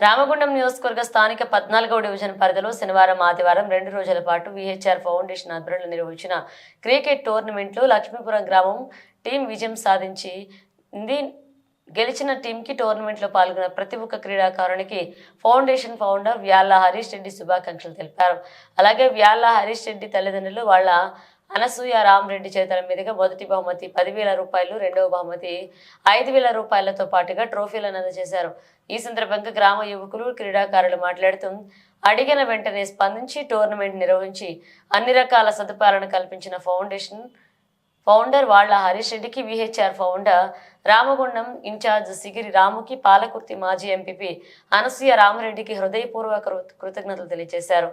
రామగుండం నియోజకవర్గ స్థానిక పద్నాలుగవ డివిజన్ పరిధిలో శనివారం ఆదివారం రెండు రోజుల పాటు విహెచ్ఆర్ ఫౌండేషన్ ఆధ్వర్యంలో నిర్వహించిన క్రికెట్ టోర్నమెంట్లో లక్ష్మీపురం గ్రామం టీం విజయం సాధించి గెలిచిన టీంకి టోర్నమెంట్లో పాల్గొన్న ప్రతి ఒక్క క్రీడాకారునికి ఫౌండేషన్ ఫౌండర్ వ్యాళ్ళ హరీష్ రెడ్డి శుభాకాంక్షలు తెలిపారు. అలాగే వ్యాళ్ళ హరీష్ రెడ్డి తల్లిదండ్రులు వాళ్ళ అనసూయ రామరెడ్డి చేతుల మీదుగా మొదటి బహుమతి పదివేల రూపాయలు రెండవ బహుమతి ఐదు వేల రూపాయలతో పాటుగా ట్రోఫీలను అందజేశారు. ఈ సందర్భంగా గ్రామ యువకులు క్రీడాకారులు మాట్లాడుతూ అడిగిన వెంటనే స్పందించి టోర్నమెంట్ నిర్వహించి అన్ని రకాల సదుపాయాలను కల్పించిన ఫౌండేషన్ ఫౌండర్ వాళ్ళ హరీష్ రెడ్డికి VHR founder Ramagundam incharge Sigiri రాముకి Palakurthi మాజీ ఎంపీపీ అనసూయ రామరెడ్డికి హృదయపూర్వక కృ- కృతజ్ఞతలు తెలియజేశారు.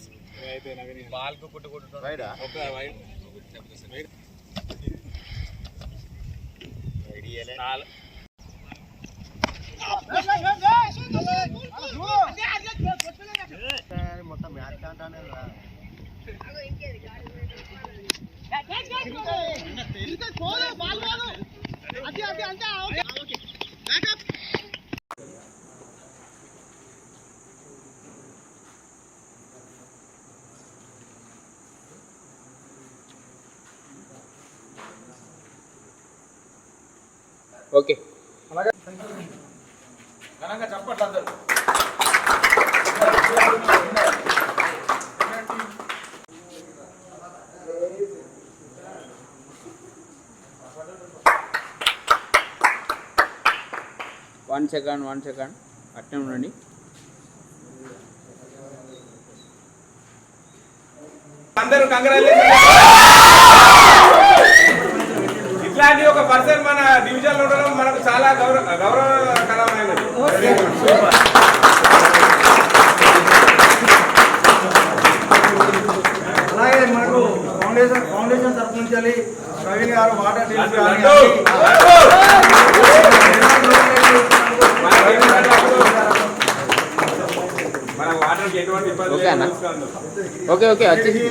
అమ్మ కొట్ట కొట్టకు అది వెరీ గుడ్ రా లవ్లీ అది అది అంటే okay okay. One second one second అట్నే ఉండండి. అందరూ కంగ్రాచులేషన్ ఇట్లాంటి ఒక పర్సన్ మన డివిజన్లో ఉండడం మనకు చాలా గౌరవ గౌరవకరమైనది అలాగే మనకు ఫౌండేషన్ ఫౌండేషన్ తరఫు నుంచి ప్రవీణ్ గారు వాటర్ కానీ ఓకే. ఓకే వచ్చేసి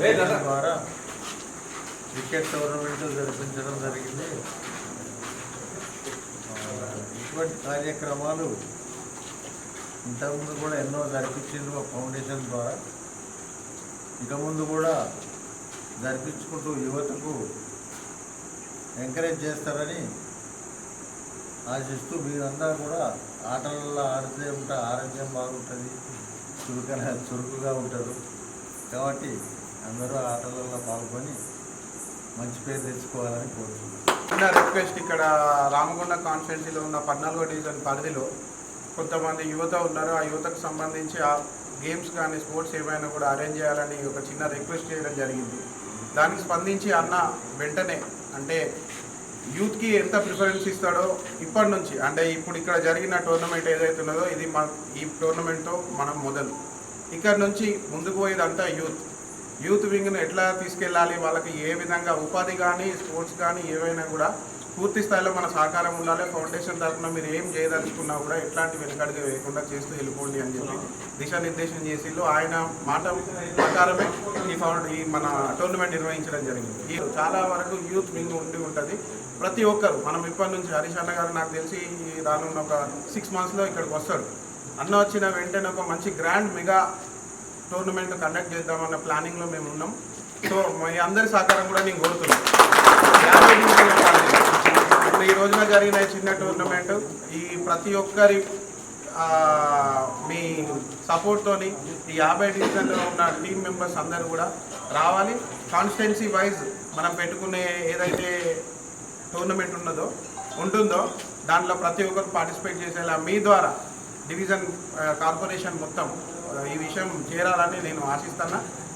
ఫౌండేషన్ ద్వారా క్రికెట్ టోర్నమెంట్ జరిపించడం జరిగింది. ఇటువంటి కార్యక్రమాలు ఇంతకుముందు కూడా ఎన్నో జరిపించింది మా ఫౌండేషన్ ద్వారా. ఇక ముందు కూడా జరిపించుకుంటూ యువతకు ఎంకరేజ్ చేస్తారని ఆశిస్తూ మీరందరూ కూడా ఆటలలో ఆడితే ఉంటే ఆరోగ్యం బాగుంటుంది చురుకైన చురుకుగా ఉంటారు. కాబట్టి అందరూ ఆటలలో పాల్గొని మంచి పేరు తెచ్చుకోవాలని కోరుతున్నాను. చిన్న రిక్వెస్ట్ ఇక్కడ రామగుండ కాన్స్టిట్యున్సీలో ఉన్న పద్నాలుగో డివిజన్ పరిధిలో కొంతమంది యువత ఉన్నారు. ఆ యువతకు సంబంధించి ఆ గేమ్స్ కానీ స్పోర్ట్స్ ఏమైనా కూడా అరేంజ్ చేయాలని ఒక చిన్న రిక్వెస్ట్ చేయడం జరిగింది. దానికి స్పందించి అన్న వెంటనే అంటే యూత్కి ఎంత ప్రిఫరెన్స్ ఇస్తాడో ఇప్పటి నుంచి అంటే ఇప్పుడు ఇక్కడ జరిగిన టోర్నమెంట్ ఏదైతే ఉన్నదో ఇది మన ఈ టోర్నమెంట్తో మనం మొదలు. ఇక్కడ నుంచి ముందుకు పోయేదంతా యూత్. యూత్ వింగ్ను ఎట్లా తీసుకెళ్ళాలి? వాళ్ళకి ఏ విధంగా ఉపాధి కానీ స్పోర్ట్స్ కానీ ఏవైనా కూడా పూర్తి స్థాయిలో మన సహకారం ఉండాలి. ఫౌండేషన్ తరఫున మీరు ఏం చేయదలుచుకున్నా కూడా ఎట్లాంటి వెనుకడుగు వేయకుండా చేస్తూ వెళ్ళిపోండి అని చెప్పి దిశానిర్దేశం చేసిళ్ళు. ఆయన మాట ప్రకారమే ఈ ఫౌండ్ ఈ మన టోర్నమెంట్ నిర్వహించడం జరిగింది. చాలా వరకు యూత్ వింగ్ ఉండి ఉంటుంది. ప్రతి ఒక్కరు మనం ఇప్పటి నుంచి హరీష్ అన్న గారు నాకు తెలిసి రానున్న ఒక సిక్స్ మంత్స్లో ఇక్కడికి వస్తాడు. అన్న వచ్చిన వెంటనే ఒక మంచి గ్రాండ్ మెగా టోర్నమెంట్ కండక్ట్ చేద్దామన్న ప్లానింగ్లో మేము ఉన్నాం. సో మీ అందరి సహకారం కూడా నేను కోరుతున్నాను ఇప్పుడు ఈ రోజున జరిగిన చిన్న టోర్నమెంట్ ఈ ప్రతి ఒక్కరి మీ సపోర్ట్తోని ఈ యాభై డివిజన్లో ఉన్న టీం మెంబర్స్ అందరూ కూడా రావాలి. కాన్స్టెన్సీ వైజ్ మనం పెట్టుకునే ఏదైతే టోర్నమెంట్ ఉన్నదో ఉంటుందో దాంట్లో ప్రతి ఒక్కరు పార్టిసిపేట్ చేసేలా మీ ద్వారా డివిజన్ కార్పొరేషన్ మొత్తం ఈ విషయం చేరాలని నేను ఆశిస్తున్నా.